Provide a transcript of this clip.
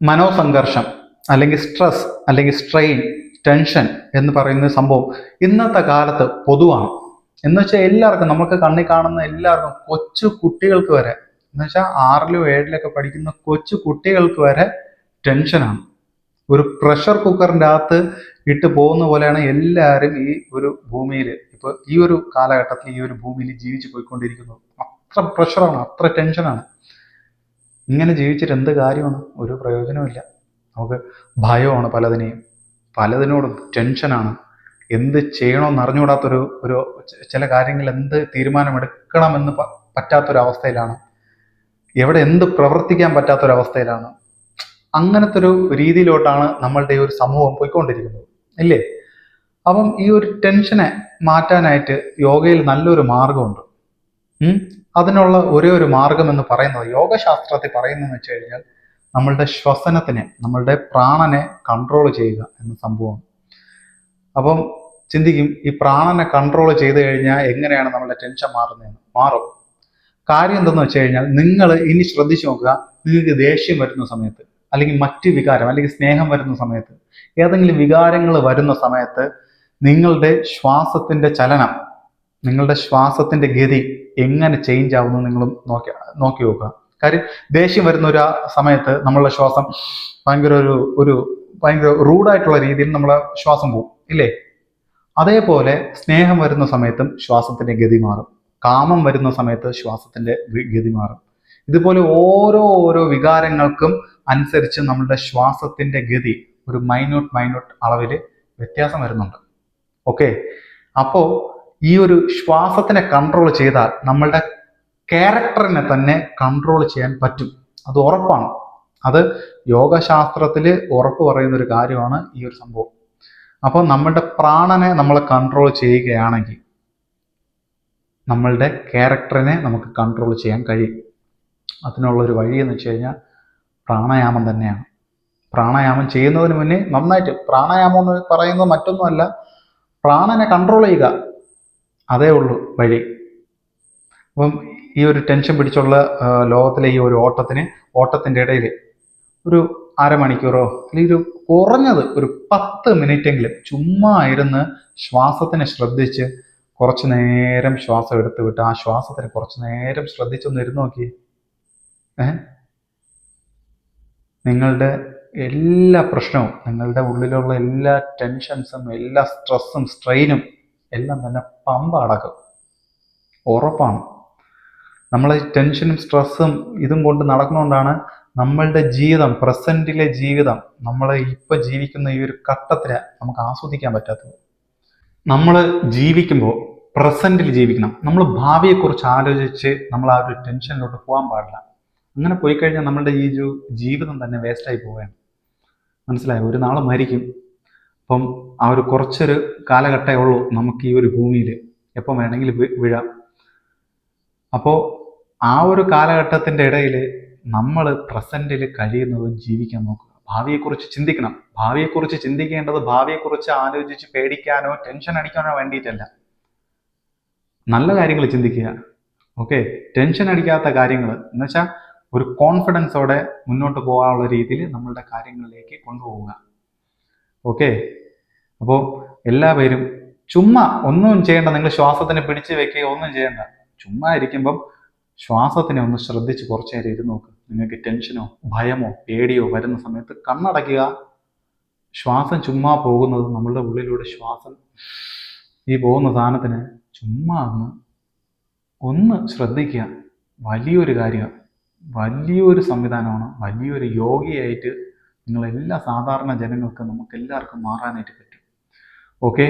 മനോസംഘർഷം അല്ലെങ്കിൽ സ്ട്രെസ് അല്ലെങ്കിൽ strain tension എന്ന് പറയുന്ന സംഭവം ഇന്നത്തെ കാലത്ത് പൊതുവാണ്. എന്ന് വെച്ചാൽ എല്ലാവർക്കും നമുക്ക് കണ്ണി കാണുന്ന എല്ലാവർക്കും കൊച്ചു കുട്ടികൾക്ക് വരെ എന്ന് വെച്ചാൽ ആറിലും ഏഴിലൊക്കെ പഠിക്കുന്ന കൊച്ചു കുട്ടികൾക്ക് വരെ ടെൻഷനാണ് ഒരു പ്രഷർ കുക്കറിന്റെ അകത്ത് ഇട്ട് പോകുന്ന പോലെയാണ് എല്ലാവരും ഈ ഒരു ഭൂമിയിൽ ഇപ്പോൾ ഈ ഒരു കാലഘട്ടത്തിൽ ഈ ഒരു ഭൂമിയിൽ ജീവിച്ചു പോയിക്കൊണ്ടിരിക്കുന്നത്. അത്ര പ്രഷറാണ് അത്ര ടെൻഷനാണ് ഇങ്ങനെ ജീവിച്ചിട്ട് എന്ത് കാര്യമാണ്? ഒരു പ്രയോജനമില്ല നമുക്ക് ഭയമാണ് പലതിനെയും. പലതിനോടും ടെൻഷനാണ്. എന്ത് ചെയ്യണമെന്ന് അറിഞ്ഞുകൂടാത്തൊരു ഒരു ചില കാര്യങ്ങൾ എന്ത് തീരുമാനമെടുക്കണമെന്ന് പറ്റാത്തൊരവസ്ഥയിലാണ്. എവിടെ എന്ത് പ്രവർത്തിക്കാൻ പറ്റാത്തൊരവസ്ഥയിലാണ്. അങ്ങനത്തെ ഒരു രീതിയിലോട്ടാണ് നമ്മളുടെ ഈ ഒരു സമൂഹം പോയിക്കൊണ്ടിരിക്കുന്നത്. ഇല്ലേ? അപ്പം ഈ ഒരു ടെൻഷനെ മാറ്റാനായിട്ട് യോഗയിൽ നല്ലൊരു മാർഗമുണ്ട്? അതിനുള്ള ഒരേ ഒരു മാർഗം എന്ന് പറയുന്നത് യോഗശാസ്ത്രത്തിൽ പറയുന്നതെന്ന് വെച്ച് കഴിഞ്ഞാൽ നമ്മളുടെ ശ്വസനത്തിനെ നമ്മളുടെ പ്രാണനെ കൺട്രോൾ ചെയ്യുക എന്ന സംഭവമാണ്. അപ്പം ചിന്തിക്കും ഈ പ്രാണനെ കൺട്രോൾ ചെയ്ത് കഴിഞ്ഞാൽ എങ്ങനെയാണ് നമ്മളുടെ ടെൻഷൻ മാറുന്നതെന്ന് മാറും. കാര്യം എന്തെന്ന് വെച്ച് കഴിഞ്ഞാൽ നിങ്ങൾ ഇനി ശ്രദ്ധിച്ചു നോക്കുക നിങ്ങൾക്ക് ദേഷ്യം വരുന്ന സമയത്ത് അല്ലെങ്കിൽ മറ്റ് വികാരം അല്ലെങ്കിൽ സ്നേഹം വരുന്ന സമയത്ത് ഏതെങ്കിലും വികാരങ്ങൾ വരുന്ന സമയത്ത് നിങ്ങളുടെ ശ്വാസത്തിന്റെ ചലനം നിങ്ങളുടെ ശ്വാസത്തിന്റെ ഗതി എങ്ങനെ ചേഞ്ച് ആവുന്നു നിങ്ങളും നോക്കി നോക്കി നോക്കുക. കാര്യം ദേഷ്യം വരുന്ന ഒരു സമയത്ത് നമ്മളുടെ ശ്വാസം ഭയങ്കര ഒരു ഒരു ഭയങ്കര റൂഡായിട്ടുള്ള രീതിയിൽ നമ്മളെ ശ്വാസം പോകും ഇല്ലേ? അതേപോലെ സ്നേഹം വരുന്ന സമയത്തും ശ്വാസത്തിന്റെ ഗതി മാറും. കാമം വരുന്ന സമയത്ത് ശ്വാസത്തിന്റെ ഗതി മാറും. ഇതുപോലെ ഓരോ ഓരോ വികാരങ്ങൾക്കും അനുസരിച്ച് നമ്മളുടെ ശ്വാസത്തിന്റെ ഗതി ഒരു മൈന്യൂട്ട് മൈന്യൂട്ട് അളവിൽ വ്യത്യാസം വരുന്നുണ്ട്. ഓക്കെ അപ്പോ ഈ ഒരു ശ്വാസത്തിനെ കൺട്രോൾ ചെയ്താൽ നമ്മളുടെ ക്യാരക്ടറിനെ തന്നെ കൺട്രോൾ ചെയ്യാൻ പറ്റും. അത് ഉറപ്പാണ്. അത് യോഗശാസ്ത്രത്തിൽ ഉറപ്പ് പറയുന്ന ഒരു കാര്യമാണ് ഈ ഒരു സംഭവം. അപ്പോൾ നമ്മളുടെ പ്രാണനെ നമ്മൾ കൺട്രോൾ ചെയ്യുകയാണെങ്കിൽ നമ്മളുടെ ക്യാരക്ടറിനെ നമുക്ക് കൺട്രോൾ ചെയ്യാൻ കഴിയും. അതിനുള്ളൊരു വഴി എന്ന് വെച്ച് കഴിഞ്ഞാൽ പ്രാണായാമം തന്നെയാണ്. പ്രാണായാമം ചെയ്യുന്നതിന് മുന്നേ നന്നായിട്ട് പ്രാണായാമം എന്ന് പറയുന്നത് മറ്റൊന്നുമല്ല. പ്രാണനെ കൺട്രോൾ ചെയ്യുക. അതേ ഉള്ളൂ വഴി. അപ്പം ഈ ഒരു ടെൻഷൻ പിടിച്ചുള്ള ലോകത്തിലെ ഈ ഒരു ഓട്ടത്തിന് ഓട്ടത്തിന്റെ ഇടയിൽ ഒരു അരമണിക്കൂറോ അല്ലെങ്കിൽ ഒരു കുറഞ്ഞത് ഒരു പത്ത് മിനിറ്റെങ്കിലും ചുമ്മാ ഇരുന്ന് ശ്വാസത്തിനെ ശ്രദ്ധിച്ച് കുറച്ച് നേരം ശ്വാസം എടുത്തു വിട്ട് ആ ശ്വാസത്തിനെ കുറച്ച് നേരം ശ്രദ്ധിച്ചൊന്ന് ഇരുന്ന് നോക്കി ഏ? നിങ്ങളുടെ എല്ലാ പ്രശ്നവും നിങ്ങളുടെ ഉള്ളിലുള്ള എല്ലാ ടെൻഷൻസും എല്ലാ സ്ട്രെസ്സും സ്ട്രെയിനും എല്ലാം തന്നെ പമ്പ അടക്കും. ഉറപ്പാണ്. നമ്മൾ ടെൻഷനും സ്ട്രെസ്സും ഇതും കൊണ്ട് നടക്കുന്നതുകൊണ്ടാണ് നമ്മളുടെ ജീവിതം പ്രസന്റിലെ ജീവിതം നമ്മൾ ഇപ്പൊ ജീവിക്കുന്ന ഈ ഒരു ഘട്ടത്തിന് നമുക്ക് ആസ്വദിക്കാൻ പറ്റാത്തത്. നമ്മൾ ജീവിക്കുമ്പോൾ പ്രസന്റിൽ ജീവിക്കണം. നമ്മൾ ഭാവിയെക്കുറിച്ച് ആലോചിച്ച് നമ്മൾ ആ ഒരു ടെൻഷനിലോട്ട് പോകാൻ പാടില്ല. അങ്ങനെ പോയി കഴിഞ്ഞാൽ നമ്മളുടെ ഈ ജീവിതം തന്നെ വേസ്റ്റായി പോവുകയാണ്. മനസ്സിലായോ? ഒരു നാൾ മരിക്കും. അപ്പം ആ ഒരു കുറച്ചൊരു കാലഘട്ടമേ ഉള്ളൂ നമുക്ക് ഈ ഒരു ഭൂമിയിൽ എപ്പം വേണമെങ്കിലും വിഴ വീഴാം. അപ്പോൾ ആ ഒരു കാലഘട്ടത്തിന്റെ ഇടയിൽ നമ്മൾ പ്രസന്റിൽ കഴിയുന്നതും ജീവിക്കാൻ നോക്കുക. ഭാവിയെക്കുറിച്ച് ചിന്തിക്കണം. ഭാവിയെക്കുറിച്ച് ചിന്തിക്കേണ്ടത് ഭാവിയെക്കുറിച്ച് ആലോചിച്ച് പേടിക്കാനോ ടെൻഷൻ അടിക്കാനോ വേണ്ടിയിട്ടല്ല. നല്ല കാര്യങ്ങൾ ചിന്തിക്കുക. ഓക്കെ? ടെൻഷൻ അടിക്കാത്ത കാര്യങ്ങൾ. എന്നുവെച്ചാൽ ഒരു കോൺഫിഡൻസോടെ മുന്നോട്ട് പോകാനുള്ള രീതിയിൽ നമ്മളുടെ കാര്യങ്ങളിലേക്ക് കൊണ്ടുപോവുക. ഓക്കെ? അപ്പോൾ എല്ലാവരും ചുമ്മാ ഒന്നും ചെയ്യേണ്ട നിങ്ങൾ ശ്വാസത്തിനെ പിടിച്ചു വെക്കുകയോ ഒന്നും ചെയ്യേണ്ട. ചുമ്മാ ഇരിക്കുമ്പം ശ്വാസത്തിനെ ഒന്ന് ശ്രദ്ധിച്ച് കുറച്ചു നേരം ഇരുന്ന് നോക്ക്. നിങ്ങൾക്ക് ടെൻഷനോ ഭയമോ പേടിയോ വരുന്ന സമയത്ത് കണ്ണടയ്ക്കുക. ശ്വാസം ചുമ്മാ പോകുന്നത് നമ്മളുടെ ഉള്ളിലൂടെ ശ്വാസം ഈ പോകുന്ന സാധനത്തിന് ചുമ്മാ ഒന്ന് ഒന്ന് ശ്രദ്ധിക്കുക. വലിയൊരു കാര്യം വലിയൊരു സംവിധാനമാണ് വലിയൊരു യോഗിയായിട്ട് നിങ്ങളെല്ലാ സാധാരണ ജനങ്ങൾക്ക് നമുക്ക് എല്ലാവർക്കും മാറാനായിട്ട് ഓക്കെ